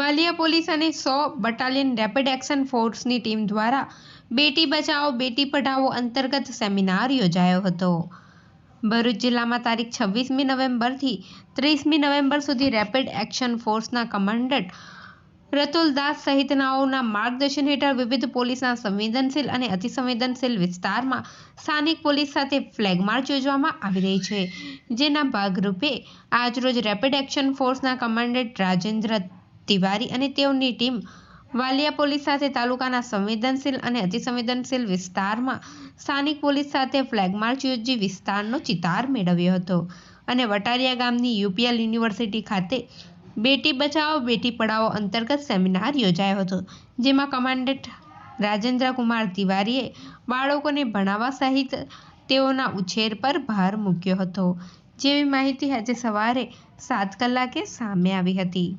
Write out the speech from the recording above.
Valia police અને સો battalion rapid action ફોર્સની ટીમ દ્વારા બેટી બચાવો, બેટી પઢાવો અંતર્ગત સેમિનાર યોજાયો હતો. ભરૂચ જિલ્લામાં તારીખ છવ્વીસમી નવેમ્બરથી ત્રીસમી નવેમ્બર સુધી રેપિડ એક્શન ફોર્સના કમાન્ડન્ટ રતુલ દાસ સહિતનાઓના માર્ગદર્શન હેઠળ વિવિધ પોલીસના સંવેદનશીલ અને અતિસંવેદનશીલ વિસ્તારમાં સ્થાનિક પોલીસ સાથે ફ્લેગ માર્ચ યોજવામાં આવી રહી છે. જેના ભાગરૂપે આજરોજ રેપિડ એક્શન ફોર્સના કમાન્ડન્ટ રાજેન્દ્ર તિવારી અને તેઓની ટીમ વાલિયા પોલીસ સાથે તાલુકાના સંવેદનશીલ અને અતિસંવેદનશીલ વિસ્તારમાં સ્થાનિક પોલીસ સાથે ફ્લેગ માર્ચ યોજી વિસ્તારનો ચિતાર મેળવ્યો હતો અને વટારિયા ગામની યુપીએલ યુનિવર્સિટી ખાતે બેટી બચાવો, બેટી પઢાઓ અંતર્ગત સેમિનાર યોજાયો હતો, જેમાં કમાન્ડન્ટ રાજેન્દ્ર કુમાર તિવારીએ બાળકોને ભણાવવા સહિત તેઓના ઉછેર પર ભાર મૂક્યો હતો. જેવી માહિતી આજે સવારે સાત કલાકે સામે આવી હતી.